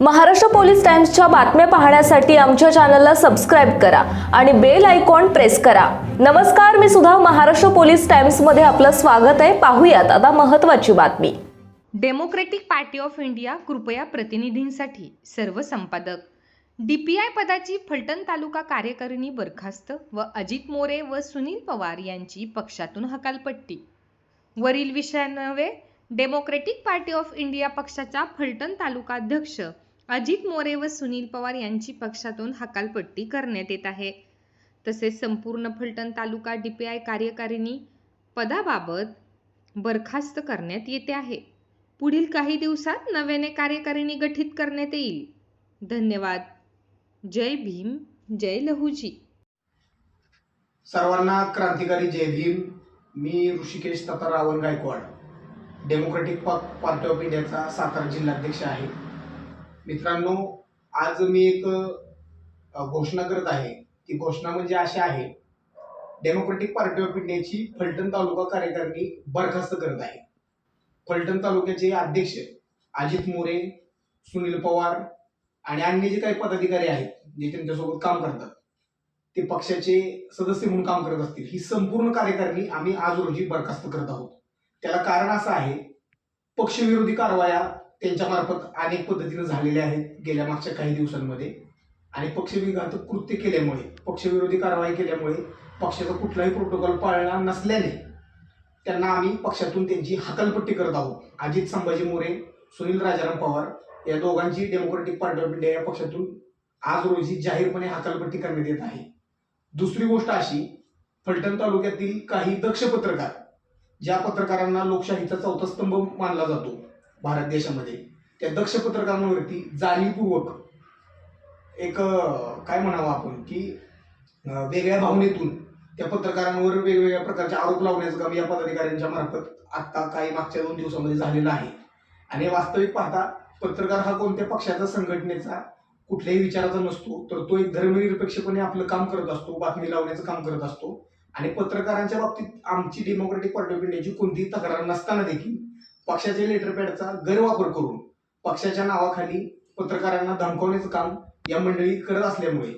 Maharashtra police टाइम्सच्या बातम्या पाहण्यासाठी आमच्या चॅनलला सबस्क्राईब करा आणि बेल आयकॉन प्रेस करा. नमस्कार मी सुद्धा महाराष्ट्र पोलीस टाइम्समध्ये आपलं स्वागत आहे. पाहूयात आता महत्त्वाची बातमी. डेमोक्रेटिक पार्टी ऑफ इंडिया कृपया प्रतिनिधींसाठी सर्व संपादक. डीपीआय पदाची फलटण तालुका कार्यकारिणी बरखास्त व अजित मोरे व सुनील पवार यांची पक्षातून हकालपट्टी. वरील विषयान्वये डेमोक्रेटिक पार्टी ऑफ इंडिया पक्षाचा फलटण तालुका अध्यक्ष अजित मोरे व सुनील पवार यांची पक्षातून हकालपट्टी करण्यात येत आहे. तसेच संपूर्ण फलटण तालुका डीपीआय कार्यकारिणी पदाबाबत बरखास्त करण्यात येते आहे. पुढील काही दिवसात नव्याने कार्यकारिणी गठीत करण्यात येईल. धन्यवाद. जय भीम. जय लहूजी. सर्वांना क्रांतिकारी जय भीम. मी ऋषिकेश तथा Ravan Gaikwad. Democratic party of इंडियाचा सातारा जिल्हाध्यक्ष आहे. मित्रांनो आज मी एक घोषणा करत आहे. ती घोषणा म्हणजे अशी आहे. डेमोक्रेटिक पार्टी ऑफ इंडियाची फलटण तालुका कार्यकारिणी बरखास्त करत आहे. फलटण तालुक्याचे अध्यक्ष अजित मोरे सुनील पवार आणि अन्य जे काही पदाधिकारी आहेत जे त्यांच्यासोबत काम करतात ते पक्षाचे सदस्य म्हणून काम करत असतील. ही संपूर्ण कार्यकारिणी आम्ही आज रोजी बरखास्त करत आहोत. त्याला कारण असं आहे पक्षविरोधी कारवाया त्यांच्यामार्फत अनेक पद्धतीनं झालेले आहेत गेल्या मागच्या काही दिवसांमध्ये. आणि पक्षविघातक कृत्य केल्यामुळे पक्षविरोधी कारवाई केल्यामुळे पक्षाचा कुठलाही प्रोटोकॉल पाळला नसल्याने त्यांना आम्ही पक्षातून त्यांची हकालपट्टी करत आहोत. अजित संभाजी मोरे सुनील राजाराम पवार या दोघांची डेमोक्रेटिक पार्टी ऑफ इंडिया या पक्षातून आज रोजी जाहीरपणे हकालपट्टी करण्यात येत आहे. दुसरी गोष्ट अशी फलटण तालुक्यातील काही दक्ष पत्रकार ज्या पत्रकारांना लोकशाहीचा चौथा स्तंभ मानला जातो भारत देशामध्ये. त्या दक्ष पत्रकारांवरती जाणीवपूर्वक एक काय म्हणावं आपण की वेगळ्या भावनेतून त्या पत्रकारांवर वेगवेगळ्या प्रकारचे आरोप लावण्याचं काम या पदाधिकाऱ्यांच्या मार्फत आत्ता काही मागच्या दोन दिवसामध्ये झालेलं आहे. आणि वास्तविक पाहता पत्रकार हा कोणत्या पक्षाचा संघटनेचा कुठल्याही विचाराचा नसतो तर तो एक धर्मनिरपेक्षपणे आपलं काम करत असतो बातमी लावण्याचं काम करत असतो. आणि पत्रकारांच्या बाबतीत आमची डेमोक्रेटिक पार्टी ऑफ इंडियाची कोणतीही तक्रार नसताना देखील पक्षाच्या लेटरपॅडचा गैरवापर करून पक्षाच्या नावाखाली पत्रकारांना धमकवण्याचं काम या मंडळी करत असल्यामुळे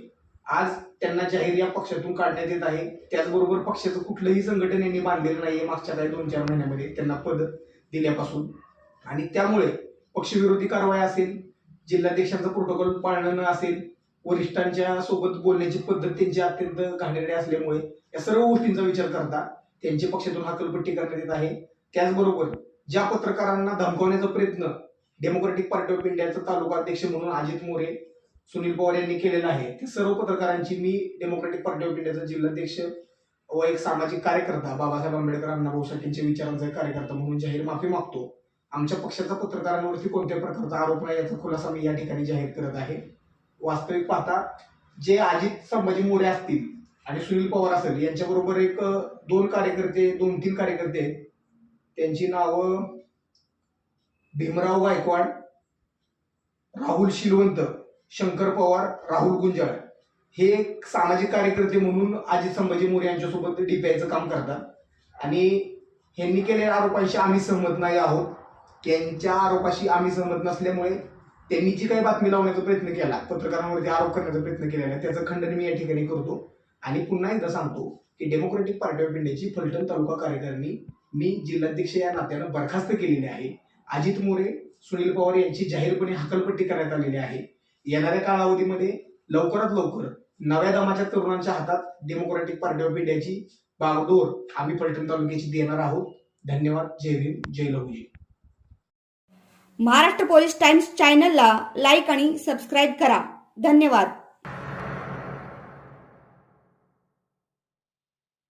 आज त्यांना जाहीर या पक्षातून काढण्यात येत आहे. त्याचबरोबर पक्षाचं कुठलंही संघटन यांनी बांधलेलं नाहीये. मागच्या काही दोन चार महिन्यामध्ये त्यांना पद दिल्यापासून. आणि त्यामुळे पक्षविरोधी कारवाई असेल जिल्हाध्यक्षांचा प्रोटोकॉल पाळणं न असेल वरिष्ठांच्या सोबत बोलण्याची पद्धत त्यांची अत्यंत घाणेरडी असल्यामुळे या सर्व गोष्टींचा विचार करता त्यांची पक्षातून हकलपट्टी करण्यात येत आहे. त्याचबरोबर ज्या पत्रकारांना धमकावण्याचा प्रयत्न डेमोक्रेटिक पार्टी ऑफ इंडियाचा तालुका अध्यक्ष म्हणून अजित मोरे सुनील पवार यांनी केलेला आहे त्या सर्व पत्रकारांची मी डेमोक्रेटिक पार्टी ऑफ इंडियाचा जिल्हाध्यक्ष व एक सामाजिक कार्यकर्ता बाबासाहेब आंबेडकर अण्णाभाऊ साठेंच्या विचारांचा कार्यकर्ता म्हणून जाहीर माफी मागतो. आमच्या पक्षाचा पत्रकारांवरती कोणत्या प्रकारचा आरोप नाही याचा खुलासा मी या ठिकाणी जाहीर करत आहे. वास्तविक पाहता जे अजित संभाजी मोरे असतील आणि सुनील पवार असेल यांच्याबरोबर एक दोन कार्यकर्ते दोन तीन कार्यकर्ते आहेत. त्यांची नावं भीमराव गायकवाड राहुल शिलवंत शंकर पवार राहुल गुंजाळ. हे एक सामाजिक कार्यकर्ते म्हणून अजित संभाजी मोरे यांच्यासोबत डीपीआयचं काम करतात. आणि ह्यांनी केलेल्या आरोपांशी आम्ही सहमत नाही आहोत. त्यांच्या आरोपाशी आम्ही सहमत नसल्यामुळे त्यांनी जी काही बातमी लावण्याचा प्रयत्न केला पत्रकारांवरती आरोप करण्याचा प्रयत्न केलेला त्याचं खंडन मी या ठिकाणी करतो. आणि पुन्हा एकदा सांगतो की डेमोक्रेटिक पार्टी ऑफ इंडियाची फलटण तालुका कार्यकारिणी मी जिल्हाध्यक्ष या नात्यानं बरखास्त केलेली आहे. अजित मोरे सुनील पवार यांची जाहीरपणे हकलपट्टी करण्यात आलेली आहे. येणाऱ्या कालावधीमध्ये लवकरात लवकर नव्या दमाच्या तरुणांच्या हातात डेमोक्रेटिक पार्टी ऑफ इंडियाची बागडोर आम्ही पलटण तालुक्याची देणार आहोत. धन्यवाद. जय भीम जय लहुजी. महाराष्ट्र पोलीस टाइम्स चॅनलला लाईक आणि सबस्क्राईब करा. धन्यवाद.